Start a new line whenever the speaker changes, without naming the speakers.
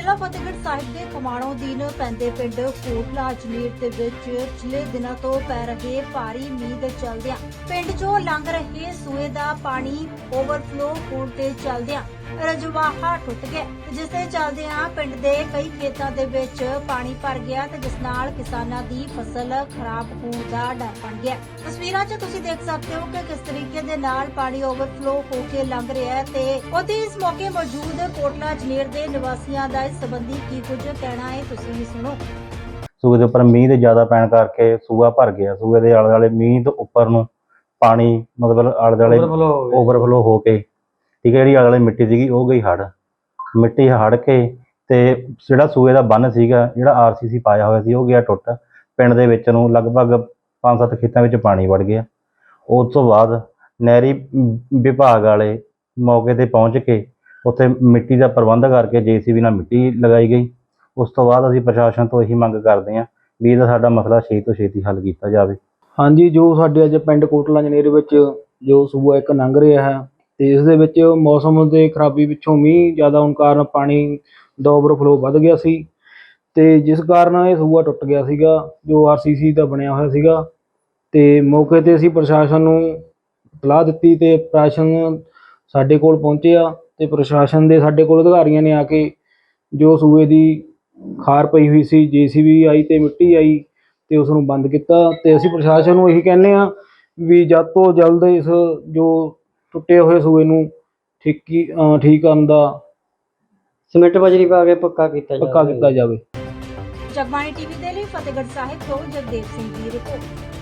ਜ਼ਿਲ੍ਹਾ ਫਤਿਹਗੜ੍ਹ ਸਾਹਿਬ ਦੇ ਖਮਾਣੋਂ ਦੀਨ ਪੈਂਦੇ ਪਿੰਡ ਕੋਟਲਾ ਅਜਮੇਰ ਦੇ ਵਿੱਚ ਪਿਛਲੇ ਦਿਨਾਂ ਤੋਂ ਪੈ ਰਹੇ ਭਾਰੀ ਮੀਂਹ ਦੇ ਚੱਲਦਿਆਂ ਪਿੰਡ 'ਚੋਂ ਲੰਘ ਰਹੇ ਸੂਏ ਦਾ ਪਾਣੀ ਓਵਰਫਲੋ ਹੋਣ ਦੇ ਚੱਲਦਿਆਂ ਰਜਵਾਹਾ ਟੁੱਟ ਗਿਆ ਜਿਸ ਦੇ ਚੱਲਦਿਆਂ ਪਿੰਡ ਦੇ ਕਈ ਖੇਤਾਂ ਦੇ ਵਿੱਚ ਪਾਣੀ ਭਰ ਗਿਆ ਤੇ ਜਿਸ ਨਾਲ ਕਿਸਾਨਾਂ ਦੀ ਫਸਲ ਖਰਾਬ ਹੋਣ ਦਾ ਡਰ ਬਣ ਗਿਆ। ਤਸਵੀਰਾਂ 'ਚ ਤੁਸੀਂ ਦੇਖ ਸਕਦੇ ਹੋ ਕਿ ਕਿਸ ਤਰੀਕੇ ਦੇ ਨਾਲ ਪਾਣੀ ਓਵਰਫਲੋ ਹੋ ਕੇ ਲੰਘ ਰਿਹਾ ਹੈ ਤੇ ਉਹਦੇ ਇਸ ਮੌਕੇ ਮੌਜੂਦ ਕੋਟਲਾ ਜਨੇਰ ਦੇ ਨਿਵਾਸੀਆਂ ਦਾ ਇਸ ਸੰਬੰਧੀ ਕੀ ਕੁਝ ਕਹਿਣਾ ਹੈ ਤੁਸੀਂ ਵੀ ਸੁਣੋ।
ਸੂਏ ਦੇ ਉੱਪਰ ਮੀਂਹ ਦੇ ਜ਼ਿਆਦਾ ਪੈਣ ਕਰਕੇ ਸੂਆ ਭਰ ਗਿਆ। ਸੂਏ ਦੇ ਆਲੇ ਦੁਆਲੇ ਮੀਂਹ ਤੋਂ ਉੱਪਰ ਨੂੰ ਪਾਣੀ ਮਤਲਬ ਆਲੇ ਦੁਆਲੇ ਓਵਰਫਲੋ ਹੋ ਕੇ ਠੀਕ ਹੈ ਜਿਹੜੀ ਆਲੇ ਦੁਆਲੇ ਮਿੱਟੀ ਸੀਗੀ ਉਹ ਗਈ ਹੜ ਮਿੱਟੀ ਹੜ ਕੇ ਤੇ ਜਿਹੜਾ ਸੂਏ ਦਾ ਬੰਨ ਸੀਗਾ ਜਿਹੜਾ ਆਰਸੀਸੀ ਪਾਇਆ ਹੋਇਆ ਸੀ ਉਹ ਗਿਆ ਟੁੱਟ। ਪਿੰਡ ਦੇ ਵਿੱਚ ਨੂੰ ਲਗਭਗ 5-7 ਖੇਤਾਂ ਵਿੱਚ ਪਾਣੀ ਵੜ ਗਿਆ। ਉਸ ਤੋਂ ਬਾਅਦ ਨਹਿਰੀ ਵਿਭਾਗ ਵਾਲੇ ਮੌਕੇ ਤੇ ਪਹੁੰਚ ਕੇ ਉੱਥੇ ਮਿੱਟੀ ਦਾ ਪ੍ਰਬੰਧ ਕਰਕੇ ਜੀਸੀਬੀ ਨਾਲ ਮਿੱਟੀ ਲਗਾਈ ਗਈ। ਉਸ ਤੋਂ ਬਾਅਦ ਅਸੀਂ ਪ੍ਰਸ਼ਾਸਨ ਤੋਂ ਇਹੀ ਮੰਗ ਕਰਦੇ ਹਾਂ ਵੀ ਇਹਦਾ ਸਾਡਾ ਮਸਲਾ ਛੇਤੀ ਤੋਂ ਛੇਤੀ ਹੱਲ ਕੀਤਾ ਜਾਵੇ।
ਹਾਂਜੀ, ਜੋ ਸਾਡੇ ਅੱਜ ਪਿੰਡ ਕੋਟਲਾ ਜਨੇਰ ਵਿੱਚ ਜੋ ਸੂਆ ਇੱਕ ਲੰਘ ਰਿਹਾ ਹੈ ਤੇ ਇਸ ਦੇ ਵਿੱਚ ਮੌਸਮ ਦੇ ਖਰਾਬੀ ਪਿੱਛੋਂ ਮੀਂਹ ਜ਼ਿਆਦਾ ਹੋਣ ਕਾਰਨ ਪਾਣੀ ਦਾ ਓਵਰਫਲੋ ਵੱਧ ਗਿਆ ਸੀ ਤੇ ਜਿਸ ਕਾਰਨ ਇਹ ਸੂਆ ਟੁੱਟ ਗਿਆ ਸੀਗਾ, ਜੋ ਆਰਸੀਸੀ ਦਾ ਬਣਿਆ ਹੋਇਆ ਸੀਗਾ ਤੇ ਮੌਕੇ ਤੇ ਅਸੀਂ ਪ੍ਰਸ਼ਾਸਨ ਨੂੰ ਸਲਾਹ ਦਿੱਤੀ ਤੇ ਪ੍ਰਸ਼ਾਸਨ ਸਾਡੇ ਕੋਲ ਪਹੁੰਚਿਆ ਤੇ ਪ੍ਰਸ਼ਾਸਨ ਦੇ ਸਾਡੇ ਕੋਲ ਅਧਿਕਾਰੀਆਂ ਨੇ ਆ ਕੇ ਜੋ ਸੂਏ ਦੀ ਖਾਰ ਪਈ ਹੋਈ ਸੀ ਜੀਸੀਬੀ ਆਈ ਤੇ ਮਿੱਟੀ ਆਈ ਤੇ ਉਸ ਨੂੰ ਬੰਦ ਕੀਤਾ ਤੇ ਅਸੀਂ ਪ੍ਰਸ਼ਾਸਨ ਨੂੰ ਇਹੀ ਕਹਿੰਦੇ ਆ ਵੀ ਜਦ ਤੋਂ ਜਲਦ ਇਸ ਜੋ ਟੁੱਟੇ ਹੋਏ ਸੂਏ ਨੂੰ ਠੀਕੀ ਠੀਕ ਕਰਨ ਦਾ
ਸਿਮੈਂਟ ਬਜਰੀ ਪਾ ਕੇ ਪੱਕਾ ਕੀਤਾ ਜਾਵੇ।
ਪੱਕਾ ਕੀਤਾ ਜਾਵੇ।
ਜਗਬਾਣੀ ਟੀਵੀ ਦੇ ਲਈ ਫਤਿਹਗੜ੍ਹ ਸਾਹਿਬ ਤੋਂ ਜਗਦੇਵ ਸਿੰਘ ਦੀ ਰਿਪੋਰਟ।